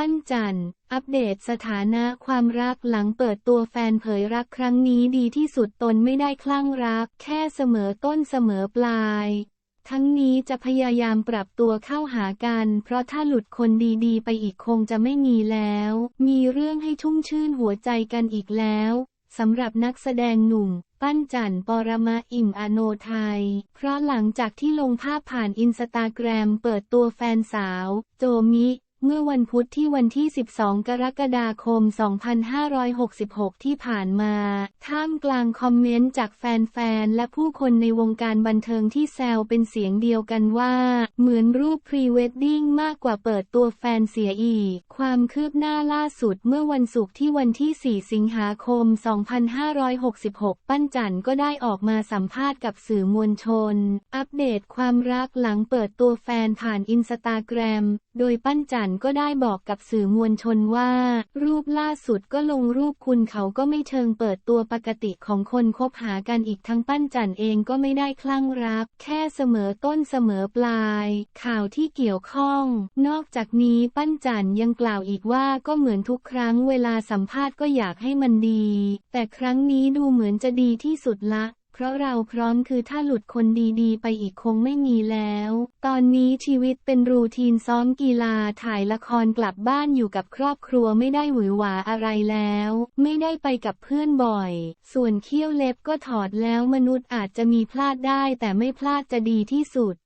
ปั้นจัน อัปเดตสถานะความรักหลังเปิดตัวแฟนเผยรักครั้งนี้ดีที่สุดตนไม่ได้คลั่งรัก แค่เสมอต้นเสมอปลาย ทั้งนี้จะพยายามปรับตัวเข้าหากัน เพราะถ้าหลุดคนดีๆ ไปอีกคงจะไม่มีแล้ว มีเรื่องให้ชุ่มชื่นหัวใจกันอีกแล้วสำหรับนักแสดงหนุ่ม ปั้นจันปรมาอิ่มอโนไทย เพราะหลังจากที่ลงภาพผ่านอินสตาแกรมเปิดตัวแฟนสาว โจมิ เมื่อวันพุธที่วันที่ 12 กรกฎาคม 2566 ที่ผ่านมา ท่ามกลางคอมเมนต์จากแฟนๆ และผู้คนในวงการบันเทิงที่แซวเป็นเสียงเดียวกันว่า เหมือนรูปพรีเวดดิ้งมากกว่าเปิดตัวแฟนเสียอีก ความคืบหน้าล่าสุดเมื่อวันศุกร์ที่วันที่ 4 สิงหาคม 2566 ปั้นจันก็ได้ออกมาสัมภาษณ์กับสื่อมวลชน อัปเดตความรักหลังเปิดตัวแฟนผ่านอินสตาแกรม โดยปั้นจันก็ได้บอกกับสื่อมวลชนว่า รูปล่าสุดก็ลงรูปคุณเขาก็ไม่เชิงเปิดตัวปกติของคนคบหากันอีกทั้งปั้นจันเองก็ไม่ได้คลั่งรัก แค่เสมอต้นเสมอปลาย ข่าวที่เกี่ยวข้อง นอกจากนี้ปั้นจันยังกล่าวอีกว่าก็เหมือนทุกครั้งเวลาสัมภาษณ์ก็อยากให้มันดี แต่ครั้งนี้ดูเหมือนจะดีที่สุดละ เพราะเราพร้อมคือถ้าหลุดคนดีๆ ไปอีกคงไม่มีแล้ว ตอนนี้ชีวิตเป็นรูทีนซ้อมกีฬาถ่ายละครกลับบ้านอยู่กับครอบครัวไม่ได้หวือหวาอะไรแล้ว ไม่ได้ไปกับเพื่อนบ่อย ส่วนเขี้ยวเล็บก็ถอดแล้วมนุษย์อาจจะมีพลาดได้แต่ไม่พลาดจะดีที่สุด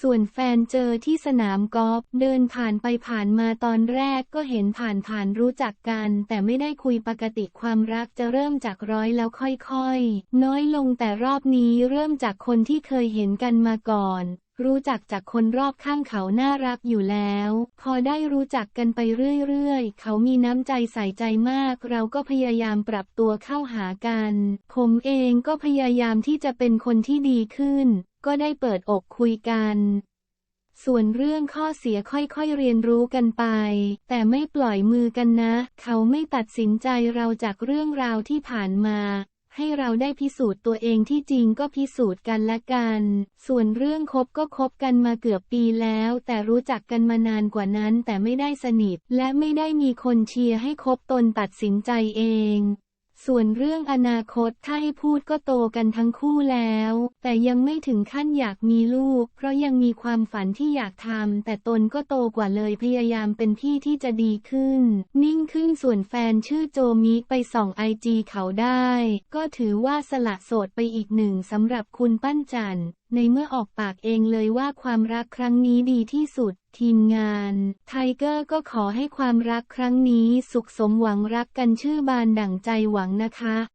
ส่วนแฟนเจอที่สนามกอล์ฟเดินผ่านไปผ่านมาตอนแรกก็เห็นผ่านผ่านรู้จักกัน แต่ไม่ได้คุยปกติความรักจะเริ่มจากร้อยแล้วค่อยๆ น้อยลงแต่รอบนี้เริ่มจากคนที่เคยเห็นกันมาก่อน รู้จักจากคนรอบข้างเขาน่ารักอยู่แล้ว พอได้รู้จักกันไปเรื่อยๆ เขามีน้ำใจใส่ใจมาก เราก็พยายามปรับตัวเข้าหากัน ผมเองก็พยายามที่จะเป็นคนที่ดีขึ้น ก็ได้เปิดอกคุยกันส่วนเรื่องข้อเสียค่อยๆเรียนรู้กันไป แต่ไม่ปล่อยมือกันนะ เขาไม่ตัดสินใจเราจากเรื่องราวที่ผ่านมา ให้เราได้พิสูจน์ตัวเองที่จริงก็พิสูจน์กันละกัน ส่วนเรื่องคบก็คบกันมาเกือบปีแล้ว แต่รู้จักกันมานานกว่านั้นแต่ไม่ได้สนิท และไม่ได้มีคนเชียร์ให้คบตนตัดสินใจเอง ส่วนเรื่องอนาคตถ้าให้พูดก็โตกันทั้งคู่แล้ว แต่ยังไม่ถึงขั้นอยากมีลูก เพราะยังมีความฝันที่อยากทำแต่ตนก็โตกว่าเลยพยายามเป็นพี่ที่จะดีขึ้น นิ่งขึ้นส่วนแฟนชื่อโจมิไปส่องไอจีเขาได้ ก็ถือว่าสละโสดไปอีกหนึ่งสำหรับคุณปั้นจัน ในเมื่อออกปากเองเลยว่าความรักครั้งนี้ดีที่สุด ทีมงาน ไทเกอร์ก็ขอให้ความรักครั้งนี้สุขสมหวังรักกันชื่อบานดั่งใจหวังนะคะ